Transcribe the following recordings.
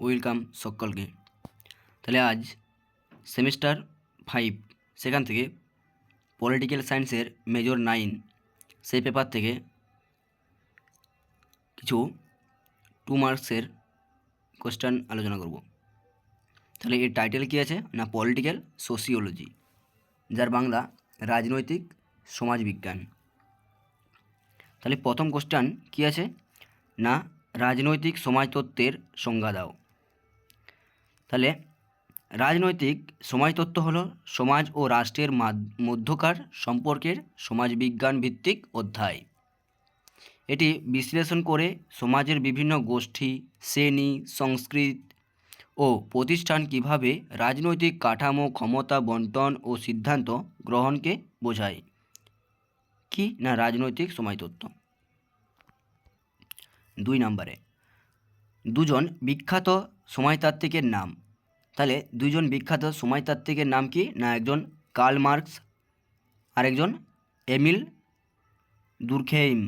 Welcome সকলকে। তাহলে আজ সেমিস্টার ফাইভ, সেখান থেকে পলিটিক্যাল সায়েন্সের মেজর নাইন, সেই পেপার থেকে কিছু টু মার্কসের কোশ্চেন আলোচনা করব। তাহলে এর টাইটেল কী আছে? না, পলিটিক্যাল সোসিওলজি, যার বাংলা রাজনৈতিক সমাজবিজ্ঞান। তাহলে প্রথম কোশ্চেন কী আছে? না, রাজনৈতিক সমাজতত্ত্বের সংজ্ঞা দাও। তাহলে রাজনৈতিক সমাজতত্ত্ব হলো সমাজ ও রাষ্ট্রের মধ্যকার সম্পর্কের সমাজবিজ্ঞান ভিত্তিক অধ্যায়। এটি বিশ্লেষণ করে সমাজের বিভিন্ন গোষ্ঠী, শ্রেণি, সংস্কৃত ও প্রতিষ্ঠান কীভাবে রাজনৈতিক কাঠামো, ক্ষমতা, বন্টন ও সিদ্ধান্ত গ্রহণকে বোঝায়। কি না রাজনৈতিক সমাজতত্ত্ব? দুই নম্বরে, দুজন বিখ্যাত সময়তাত্ত্বিকের নাম। তাহলে দুইজন বিখ্যাত সময়তাত্ত্বিকের নাম কি? না একজন কার্ল মার্কস, আরেকজন এমিল দুর্খেইম।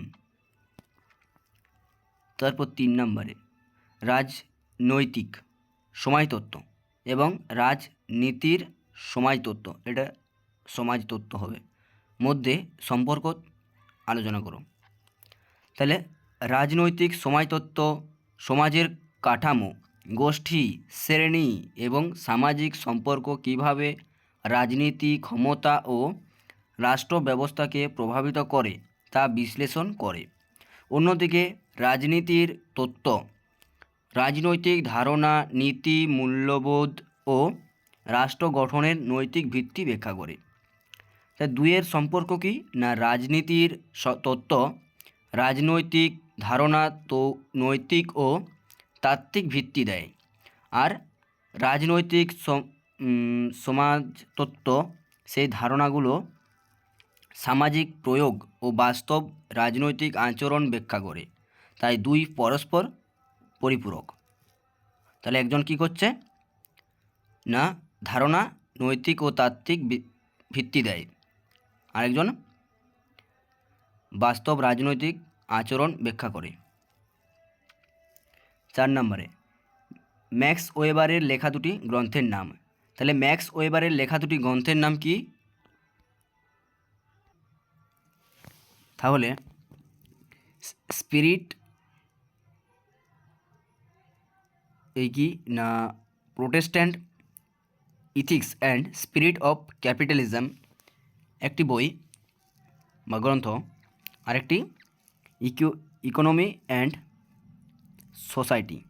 তারপর তিন নম্বরে, রাজনৈতিক সমাজতত্ত্ব এবং রাজনীতির সমাজতত্ত্ব এটা সমাজতত্ত্ব হবে। মধ্যে সম্পর্ক আলোচনা করো। তাহলে রাজনৈতিক সময়তত্ত্ব সমাজের কাঠামো গোষ্ঠী, শ্রেণি এবং সামাজিক সম্পর্ক কীভাবে রাজনীতি, ক্ষমতা ও রাষ্ট্র ব্যবস্থাকে প্রভাবিত করে তা বিশ্লেষণ করে। অন্যদিকে, রাজনীতির তত্ত্ব, রাজনৈতিক ধারণা, নীতি, মূল্যবোধ ও রাষ্ট্র গঠনের নৈতিক ভিত্তি ব্যাখ্যা করে। তা দুইয়ের সম্পর্ক কি না রাজনীতির তত্ত্ব, রাজনৈতিক ধারণা তো নৈতিক ও তাত্ত্বিক ভিত্তি দেয়। আর রাজনৈতিক সমাজতত্ত্ব সেই ধারণাগুলো সামাজিক প্রয়োগ ও বাস্তব রাজনৈতিক আচরণ ব্যাখ্যা করে। তাই দুই পরস্পর পরিপূরক। তাহলে একজন কি করছে? না, ধারণা, নৈতিক ও তাত্ত্বিক ভিত্তি দেয়। আরেকজন বাস্তব রাজনৈতিক আচরণ ব্যাখ্যা করে। চার নম্বরে। ম্যাক্স ওয়েবারের লেখা দুটি গ্রন্থের নাম। তাহলে ম্যাক্স ওয়েবারের লেখা দুটি গ্রন্থের নাম কি? তাহলে স্পিরিট এই কি? না, Protestant, ethics and spirit of capitalism একটি বই বা গ্রন্থ। আরেকটি ইকো, ইকোনমি অ্যান্ড সোসাইটি।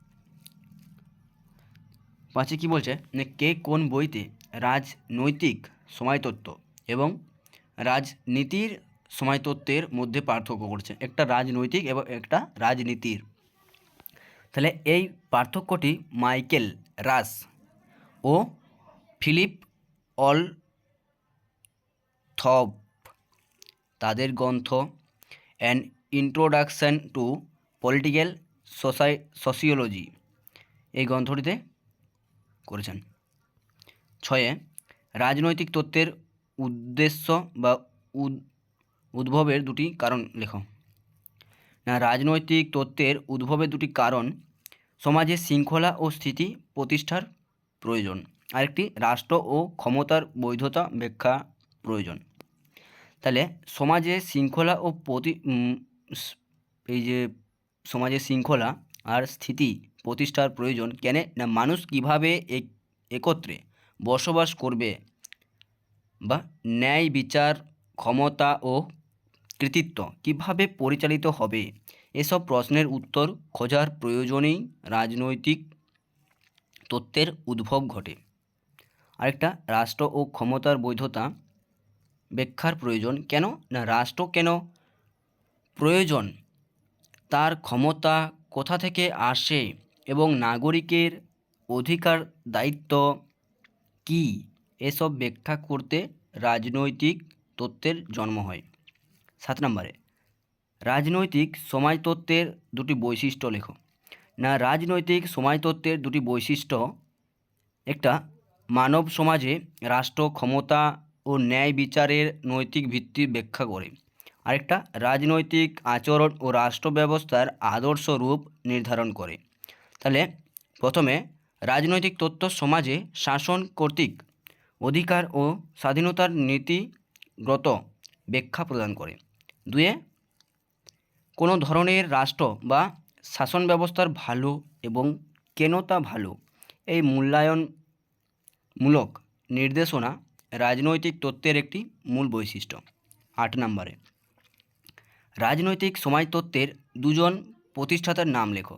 পাঁচে কী বলছে? কে কোন বইতে রাজনৈতিক সময়তত্ত্ব এবং রাজনীতির সময়তত্ত্বের মধ্যে পার্থক্য করছে? একটা রাজনৈতিক এবং একটা রাজনীতির। তাহলে এই পার্থক্যটি মাইকেল রাস ও ফিলিপ অল থপ তাদের গ্রন্থ an introduction to political সোসাই, sociology এই গ্রন্থটিতে করেছেন। ছয়ে রাজনৈতিক তত্ত্বের উদ্দেশ্য বা উদ- উদ্ভবের দুটি কারণ লেখো। না, রাজনৈতিক তত্ত্বের উদ্ভবের দুটি কারণ সমাজে শৃঙ্খলা ও স্থিতি প্রতিষ্ঠার প্রয়োজন। আরেকটি, রাষ্ট্র ও ক্ষমতার বৈধতা ব্যাখ্যা প্রয়োজন। তাহলে, সমাজে শৃঙ্খলা ও প্রতি এই যে সমাজে শৃঙ্খলা আর স্থিতি প্রতিষ্ঠার প্রয়োজন কেন না মানুষ কীভাবে এক- একত্রে বসবাস করবে বা ন্যায় বিচার, ক্ষমতা ও কৃতিত্ব কীভাবে পরিচালিত হবে? এসব প্রশ্নের উত্তর খোঁজার প্রয়োজনেই রাজনৈতিক তত্ত্বের উদ্ভব ঘটে। আরেকটা, রাষ্ট্র ও ক্ষমতার বৈধতা ব্যাখ্যার প্রয়োজন কেন না রাষ্ট্র কেন প্রয়োজন তার ক্ষমতা কোথা থেকে আসে এবং নাগরিকের অধিকার দায়িত্ব কী? এসব ব্যাখ্যা করতে রাজনৈতিক তত্ত্বের জন্ম হয়। সাত নম্বরে, রাজনৈতিক সমাজতত্ত্বের দুটি বৈশিষ্ট্য লেখো। না, রাজনৈতিক সমাজতত্ত্বের দুটি বৈশিষ্ট্য একটা, মানব সমাজে রাষ্ট্র ক্ষমতা ও ন্যায় বিচারের নৈতিক ভিত্তির ব্যাখ্যা করে। আরেকটা রাজনৈতিক আচরণ ও রাষ্ট্র ব্যবস্থার আদর্শ রূপ নির্ধারণ করে। তাহলে প্রথমে রাজনৈতিক তত্ত্ব সমাজে শাসন কর্তৃক অধিকার ও স্বাধীনতার নীতিগত ব্যাখ্যা প্রদান করে। দুয়ে কোনো ধরনের রাষ্ট্র বা শাসন ব্যবস্থার ভালো এবং কেন তা ভালো এই মূল্যায়নমূলক নির্দেশনা রাজনৈতিক তত্ত্বের একটি মূল বৈশিষ্ট্য। আট নম্বরে রাজনৈতিক সমাজতত্ত্বের দুজন প্রতিষ্ঠাতার নাম লেখো।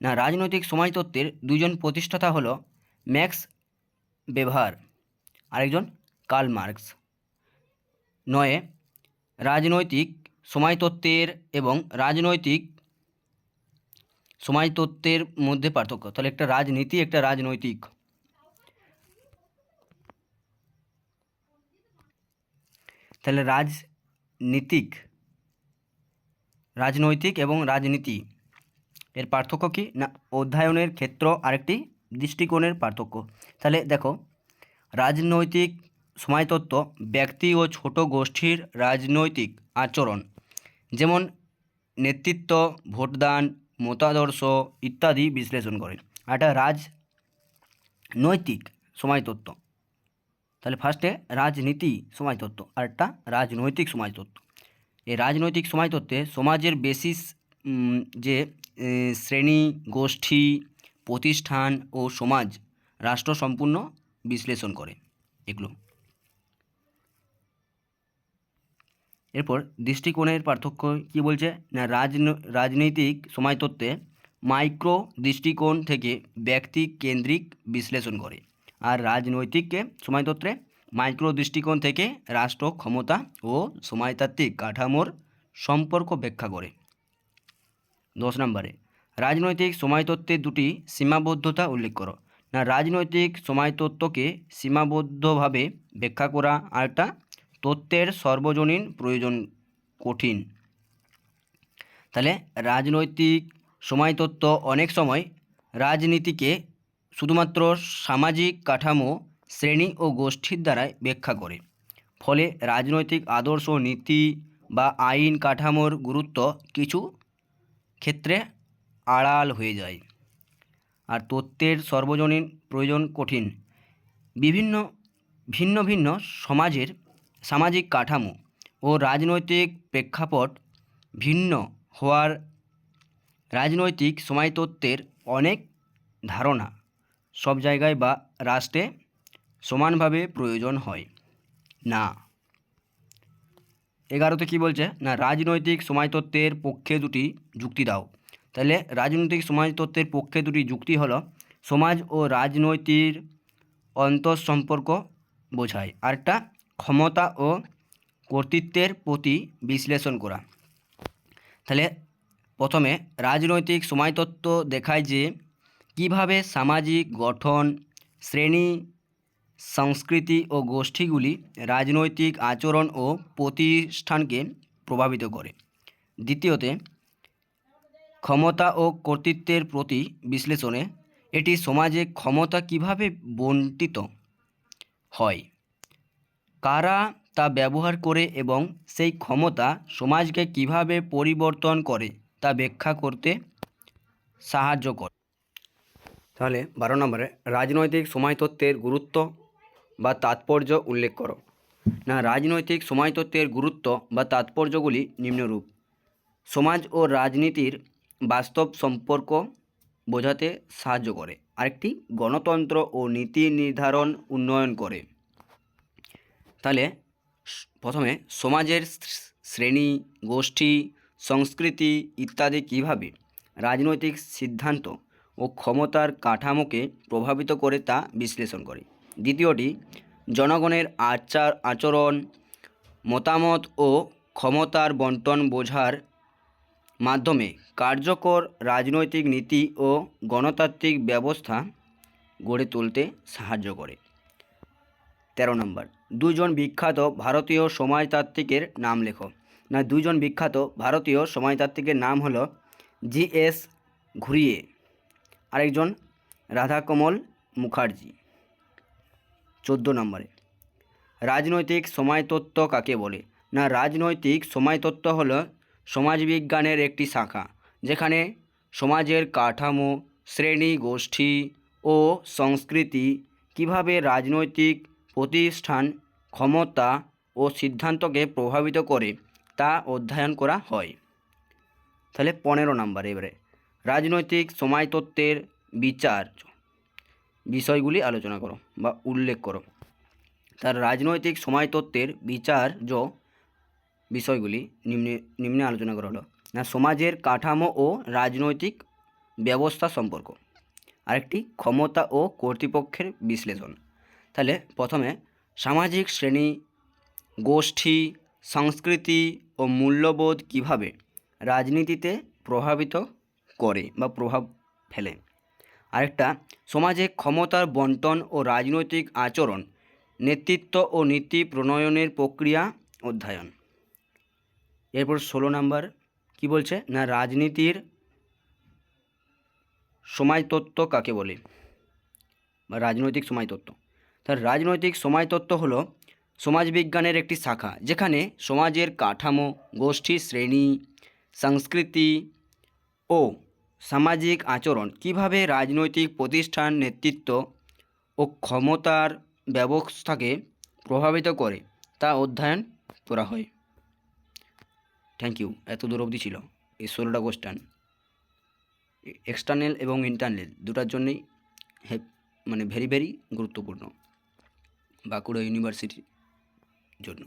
না, রাজনৈতিক সমাজতত্ত্বের দুজন প্রতিষ্ঠাতা হলো ম্যাক্স বেভার, আরেকজন কার্ল মার্কস। নয়ে, রাজনৈতিক সমাজতত্ত্বের এবং রাজনৈতিক সমাজতত্ত্বের মধ্যে পার্থক্য। তাহলে একটা রাজনীতি, একটা রাজনৈতিক। তাহলে রাজনীতিক রাজনৈতিক এবং রাজনীতি। এর পার্থক্য কি? না, অধ্যয়নের ক্ষেত্র আরেকটি দৃষ্টিকোণের পার্থক্য। তাহলে দেখো, রাজনৈতিক সমাজতত্ত্ব ব্যক্তি ও ছোট গোষ্ঠীর রাজনৈতিক আচরণ, যেমন নেতৃত্ব, ভোটদান, মতাদর্শ ইত্যাদি বিশ্লেষণ করে। আর একটা রাজনৈতিক সমাজতত্ত্ব তাহলে ফার্স্টে রাজনীতি সমাজতত্ত্ব আর একটা রাজনৈতিক সমাজতত্ত্ব এই রাজনৈতিক সমাজতত্ত্বে সমাজের বেসিস যে শ্রেণি, গোষ্ঠী, প্রতিষ্ঠান ও সমাজ, রাষ্ট্র সম্পূর্ণ বিশ্লেষণ করে। এগুলো। এরপর দৃষ্টিকোণের পার্থক্য কি বলছে? না, রাজন, রাজনৈতিক সমাজতত্ত্বে মাইক্রো দৃষ্টিকোণ থেকে ব্যক্তি কেন্দ্রিক বিশ্লেষণ করে। আর রাজনৈতিককে সমাজতত্ত্বে মাইক্রো দৃষ্টিকোণ থেকে রাষ্ট্র, ক্ষমতা ও সমাজতাত্ত্বিক কাঠামোর সম্পর্ক ব্যাখ্যা করে। দশ নম্বরে, রাজনৈতিক সময়তত্ত্বের দুটি সীমাবদ্ধতা উল্লেখ করো। না, রাজনৈতিক সময়তত্ত্বকে সীমাবদ্ধভাবে ব্যাখ্যা করা, আর একটা তত্ত্বের সর্বজনীন প্রয়োজন কঠিন। তাহলে, রাজনৈতিক সময়তত্ত্ব অনেক সময় রাজনীতিকে শুধুমাত্র সামাজিক কাঠামো শ্রেণি ও গোষ্ঠীর দ্বারাই ব্যাখ্যা করে। ফলে রাজনৈতিক আদর্শ নীতি বা আইন কাঠামোর গুরুত্ব কিছু ক্ষেত্রে আড়াল হয়ে যায়। আর তত্ত্বের সর্বজনীন প্রয়োজন কঠিন। বিভিন্ন, ভিন্ন ভিন্ন সমাজের সামাজিক কাঠামো ও রাজনৈতিক প্রেক্ষাপট ভিন্ন হওয়ার রাজনৈতিক সমাজতত্ত্বের অনেক ধারণা সব জায়গায় বা রাষ্ট্রে সমানভাবে প্রয়োজন হয়। না। এগারোতে কি বলছে? না, রাজনৈতিক সমাজতত্ত্বের পক্ষে দুটি যুক্তি দাও। তাহলে রাজনৈতিক সমাজতত্ত্বের পক্ষে দুটি যুক্তি হলো, সমাজ ও রাজনৈতিক অন্তঃসম্পর্ক বোঝায়। আরেকটা, ক্ষমতা ও কর্তৃত্বের প্রতি বিশ্লেষণ করা। তাহলে প্রথমে, রাজনৈতিক সমাজতত্ত্ব দেখায় যে কীভাবে সামাজিক গঠন, শ্রেণি সংস্কৃতি ও গোষ্ঠীগুলি রাজনৈতিক আচরণ ও প্রতিষ্ঠানকে প্রভাবিত করে। দ্বিতীয়তে, ক্ষমতা ও কর্তৃত্বের প্রতি বিশ্লেষণে এটি সমাজে ক্ষমতা কীভাবে বণ্টিত হয়, কারা তা ব্যবহার করে এবং সেই ক্ষমতা সমাজকে কীভাবে পরিবর্তন করে তা ব্যাখ্যা করতে সাহায্য করে। তাহলে বারো নম্বরে, রাজনৈতিক সমাজতত্ত্বের গুরুত্ব বা তাৎপর্য উল্লেখ করো। না, রাজনৈতিক সমাজতত্ত্বের গুরুত্ব বা তাৎপর্যগুলি নিম্নরূপ। সমাজ ও রাজনীতির বাস্তব সম্পর্ক বোঝাতে সাহায্য করে। আরেকটি, গণতন্ত্র ও নীতি নির্ধারণ উন্নয়ন করে। তাহলে, প্রথমে সমাজের শ্রেণি, গোষ্ঠী, সংস্কৃতি ইত্যাদি কীভাবে রাজনৈতিক সিদ্ধান্ত ও ক্ষমতার কাঠামোকে প্রভাবিত করে তা বিশ্লেষণ করে। দ্বিতীয়টি, জনগণের আচার আচরণ, মতামত ও ক্ষমতার বন্টন বোঝার মাধ্যমে কার্যকর রাজনৈতিক নীতি ও গণতান্ত্রিক ব্যবস্থা গড়ে তুলতে সাহায্য করে। তেরো নম্বর দুজন বিখ্যাত ভারতীয় সমাজতাত্ত্বিকের নাম লেখো। না দুজন বিখ্যাত ভারতীয় সমাজতাত্ত্বিকের নাম হলো জি এস ঘুরিয়ে, আরেকজন রাধাকমল মুখার্জি। চোদ্দ নম্বরে। রাজনৈতিক সমাজতত্ত্ব কাকে বলে? না, রাজনৈতিক সমাজতত্ত্ব হলো সমাজবিজ্ঞানের একটি শাখা, যেখানে সমাজের কাঠামো, শ্রেণি, গোষ্ঠী ও সংস্কৃতি কীভাবে রাজনৈতিক প্রতিষ্ঠান, ক্ষমতা ও সিদ্ধান্তকে প্রভাবিত করে তা অধ্যয়ন করা হয়। তাহলে পনেরো নম্বর এবারে। রাজনৈতিক সময়তত্ত্বের বিচার বিষয়গুলি আলোচনা করো বা উল্লেখ করো। তার রাজনৈতিক সময়তত্ত্বের বিচার্য বিষয়গুলি নিম্নে নিম্নে আলোচনা করা হলো। না, সমাজের কাঠামো ও রাজনৈতিক ব্যবস্থা সম্পর্ক। আরেকটি, ক্ষমতা ও কর্তৃপক্ষের বিশ্লেষণ। তাহলে প্রথমে সামাজিক শ্রেণি, গোষ্ঠী, সংস্কৃতি ও মূল্যবোধ কীভাবে রাজনীতিতে প্রভাবিত করে বা প্রভাব ফেলে? আরেকটা, সমাজে ক্ষমতার বন্টন ও রাজনৈতিক আচরণ, নেতৃত্ব ও নীতি প্রণয়নের প্রক্রিয়া অধ্যয়ন। এরপর ষোলো নাম্বার, কি বলছে? না, রাজনীতির সময়তত্ত্ব কাকে বলে? বা রাজনৈতিক সময়তত্ত্ব। তার রাজনৈতিক সময়তত্ত্ব হলো সমাজবিজ্ঞানের একটি শাখা, যেখানে সমাজের কাঠামো, গোষ্ঠী, শ্রেণি, সংস্কৃতি ও সামাজিক আচরণ, কীভাবে রাজনৈতিক প্রতিষ্ঠান নেতৃত্ব ও ক্ষমতার ব্যবস্থাকে প্রভাবিত করে, তা অধ্যয়ন করা হয়। থ্যাংক ইউ এত দূর অবধি ছিল। এই ষোলোটা কোশ্চান এক্সটার্নাল এবং ইন্টারনাল দুটার জন্যই মানে ভেরি ভেরি গুরুত্বপূর্ণ। বাঁকুড়া ইউনিভার্সিটির জন্য।